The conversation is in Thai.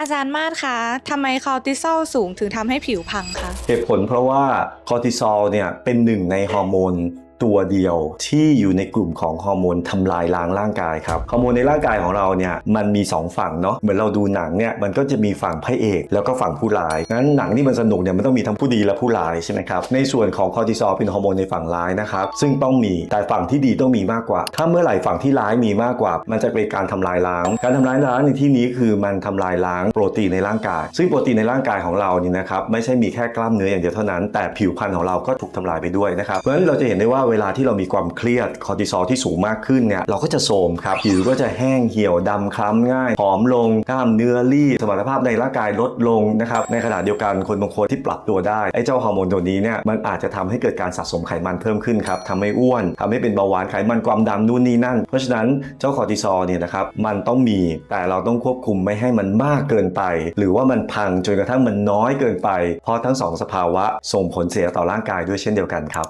อาจารย์มาศคะทำไมคอร์ติซอลสูงถึงทำให้ผิวพังคะ เหตุผลเพราะว่าคอร์ติซอลเนี่ยเป็นหนึ่งในฮอร์โมน ตัวเดียวที่อยู่ในกลุ่มของฮอร์โมนทำลายล้างร่างกายครับฮอร์โมนในร่างกายของเราเนี่ยมันมี 2 ฝั่งเนาะเหมือนเราดูหนังเนี่ยมันก็จะมีฝั่งพระเอก แล้วก็ฝั่งผู้ร้ายงั้นหนังที่มันสนุกเนี่ยมันต้องมีทั้งผู้ดีและผู้ร้ายใช่ไหมครับในส่วนของคอร์ติซอลเป็นฮอร์โมนในฝั่งร้ายนะครับซึ่งต้องมีแต่ฝั่งที่ดีต้องมีมากกว่า ถ้าเมื่อไหร่ฝั่งที่ร้ายมีมากกว่า มันจะเป็นการทำลายล้าง การทำลายล้างในที่นี้คือมันทำลายล้างโปรตีนในร่างกาย ซึ่งโปรตีนในร่างกายของเรานี่นะครับไม่ใช่มีแค่กล้ามเนื้ออย่างเดียวเท่านั้นแต่ผิวพรรณของเราก็ถูกทำลายไปด้วยนะครับเพราะฉะนั้นเราจะเห็นได้ว่าเวลาที่เรามีความเครียดคอร์ติซอลที่สูงมากขึ้นเนี่ยเราก็จะโทมครับผิวก็จะแห้งเหี่ยวดำคล้ำง่ายผอมลงกล้ามเนื้อรีบสมรรถภาพในร่างกายลดลงนะครับในขณะเดียวกันคนบางคนที่ปรับตัวได้ไอ้เจ้าฮอร์โมนตัวนี้เนี่ยมันอาจจะทำให้เกิดการสะสมไขมันเพิ่มขึ้นครับทำให้อ้วนทำให้เป็นเบาหวานไขมันความดันนู่นนี่นั่น เพราะฉะนั้นเจ้าคอร์ติซอลเนี่ยนะครับมันต้องมีแต่เราต้องควบคุมไม่ให้มันมากเกินไป หรือว่ามันพังจนกระทั่งมันน้อยเกินไป เพราะทั้งสองสภาวะส่งผลเสียต่อร่างกายด้วยเช่นเดียวกันครับ